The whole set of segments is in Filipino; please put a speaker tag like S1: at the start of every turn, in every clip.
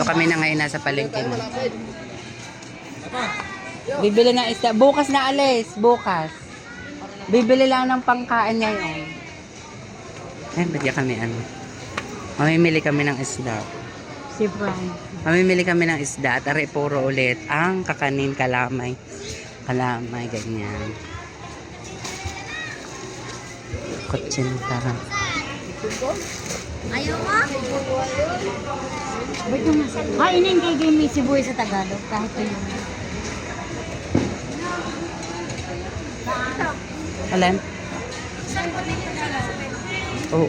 S1: So kami na ngayon nasa palengke na. Bibili ng isda. Bukas na alis. Bukas. Bibili lang ng pangkain ngayon. Ay, ba't yan kami ano? Mamimili kami ng isda.
S2: Si Frank.
S1: Mamimili kami ng isda at aray puro ulit ang kakanin kalamay. Kalamay, ganyan. Kutsinta.
S2: Ayaw nga. Ba't yung kainin kay Game Sibuya sa Tagalog kahit yun.
S1: Alam? Oo.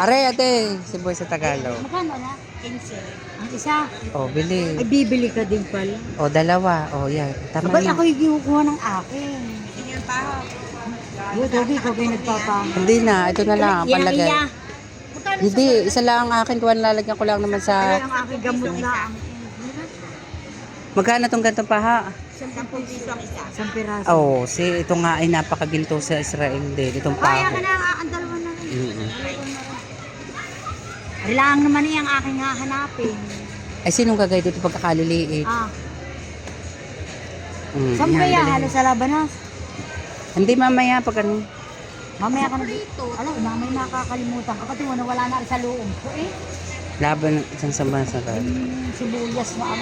S1: Aray, ate. Si Boy sa Tagalog.
S2: Magkano na? 15. Ang isa?
S1: Oh, bili.
S2: Ay, bibili ka din pala.
S1: Oh, dalawa. Oh, yan. Tama
S2: Ba't
S1: na.
S2: ako yung kinukuha ng akin? Yo, Dobby, ikaw kayo nagpapa.
S1: Hindi na. Ito na lang. Palagay. Hindi. Isa lang ang akin. Kuha lalagyan ko lang naman sa...
S2: ang aking gamot lang.
S1: Magkano tong ganito pa ha?
S2: Isang piraso.
S1: Oh, si ito nga ay napakaginto sa Israel din. Itong
S2: Kaya
S1: paho.
S2: ka na, ang dalawa na rin.
S1: Mm-mm.
S2: Kailangan naman niya ang aking hahanapin.
S1: Ay, sinong gagay dito pagkakaliliit?
S2: Ah,
S1: Mm,
S2: saan kaya? Halos sa labanas.
S1: Hindi mamaya pag ano.
S2: Mamaya ka na dito. Alam, mamaya nakakalimutan ka. Pati mo na wala na rin sa loob ko eh.
S1: Laban isang sa bansa ka.
S2: Yung sibuyas na